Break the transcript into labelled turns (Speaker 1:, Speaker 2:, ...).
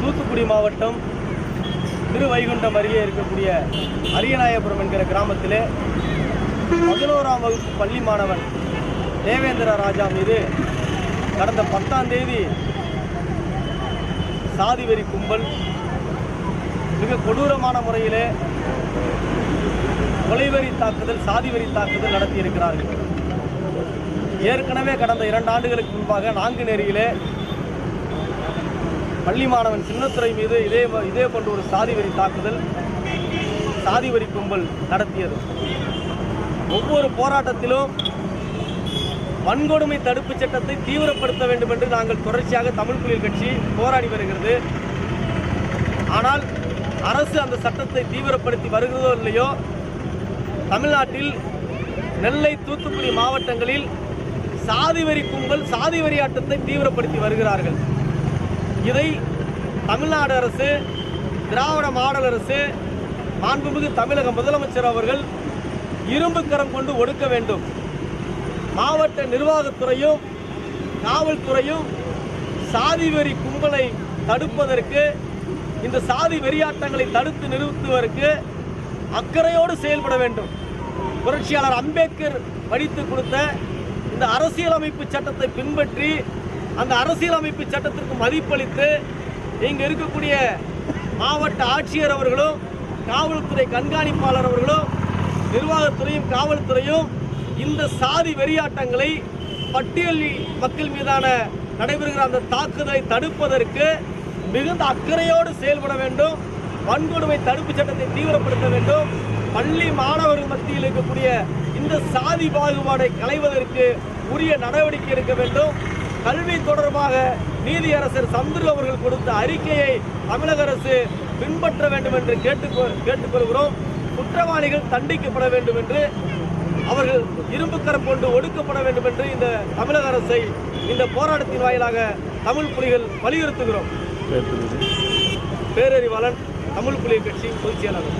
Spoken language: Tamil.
Speaker 1: தூத்துக்குடி மாவட்டம் திருவைகுண்டம் அருகே இருக்கக்கூடிய அரியநாயபுரம் என்கிற கிராமத்திலே பதினோராம் வகுப்பு பள்ளி மாணவன் தேவேந்திர ராஜா மீது கடந்த பத்தாம் தேதி சாதிவெறி கும்பல் மிக கொடூரமான முறையிலே கொலைவெறி தாக்குதல் சாதிவெறி தாக்குதல் நடத்தியிருக்கிறார்கள். ஏற்கனவே கடந்த இரண்டு ஆண்டுகளுக்கு முன்பாக நான்குநேரியிலே பள்ளி மாணவன் சின்னத்துறை மீது இதே இதே போன்ற ஒரு சாதி வரி தாக்குதல் சாதி வரி கும்பல் நடத்தியது. ஒவ்வொரு போராட்டத்திலும் வன்கொடுமை தடுப்பு சட்டத்தை தீவிரப்படுத்த வேண்டும் என்று நாங்கள் தொடர்ச்சியாக தமிழ் புலிகள் கட்சி போராடி வருகிறது. ஆனால் அரசு அந்த சட்டத்தை தீவிரப்படுத்தி வருகிறதோ இல்லையோ தமிழ்நாட்டில் நெல்லை தூத்துக்குடி மாவட்டங்களில் சாதி வரி கும்பல் சாதி வரி ஆட்டத்தை தீவிரப்படுத்தி வருகிறார்கள். இதை தமிழ்நாடு அரசு திராவிட மாடல் அரசு மாண்புமிகு தமிழக முதலமைச்சர் அவர்கள் இரும்பு கரம் கொண்டு ஒடுக்க வேண்டும். மாவட்ட நிர்வாகத்துறையும் காவல்துறையும் சாதி வெறி கும்பலை தடுப்பதற்கு இந்த சாதி வெறியாட்டங்களை தடுத்து நிறுத்துவதற்கு அக்கறையோடு செயல்பட வேண்டும். புரட்சியாளர் அம்பேத்கர் படித்து கொடுத்த இந்த அரசியலமைப்பு சட்டத்தை பின்பற்றி அந்த அரசியலமைப்பு சட்டத்திற்கு மதிப்பளித்து இங்கு இருக்கக்கூடிய மாவட்ட ஆட்சியர் அவர்களும் காவல்துறை கண்காணிப்பாளர் அவர்களும் நிர்வாகத்துறையும் காவல்துறையும் இந்த சாதி வெறியாட்டங்களை பட்டியல் மக்கள் மீதான நடைபெறுகிற அந்த தாக்குதலை தடுப்பதற்கு மிகுந்த அக்கறையோடு செயல்பட வேண்டும். வன்கொடுமை தடுப்பு சட்டத்தை தீவிரப்படுத்த வேண்டும். பள்ளி மாணவர்கள் மத்தியில் இருக்கக்கூடிய இந்த சாதி பாகுபாடை களைவதற்கு உரிய நடவடிக்கை எடுக்க வேண்டும். கல்வி தொடர்பாக நீதியரசர் சந்துரு அவர்கள் கொடுத்த அறிக்கையை தமிழக அரசு பின்பற்ற வேண்டும் என்று கேட்டுக்கொ கேட்டுக்கொள்கிறோம் குற்றவாளிகள் தண்டிக்கப்பட வேண்டும் என்று அவர்கள் இரும்புக்கரம் கொண்டு ஒடுக்கப்பட வேண்டும் என்று இந்த தமிழக அரசை இந்த போராட்டத்தின் வாயிலாக தமிழ் புலிகள் வலியுறுத்துகிறோம். பேரறிவாளன் தமிழ் புலிகள் கட்சி பொதுச் செயலாளர்.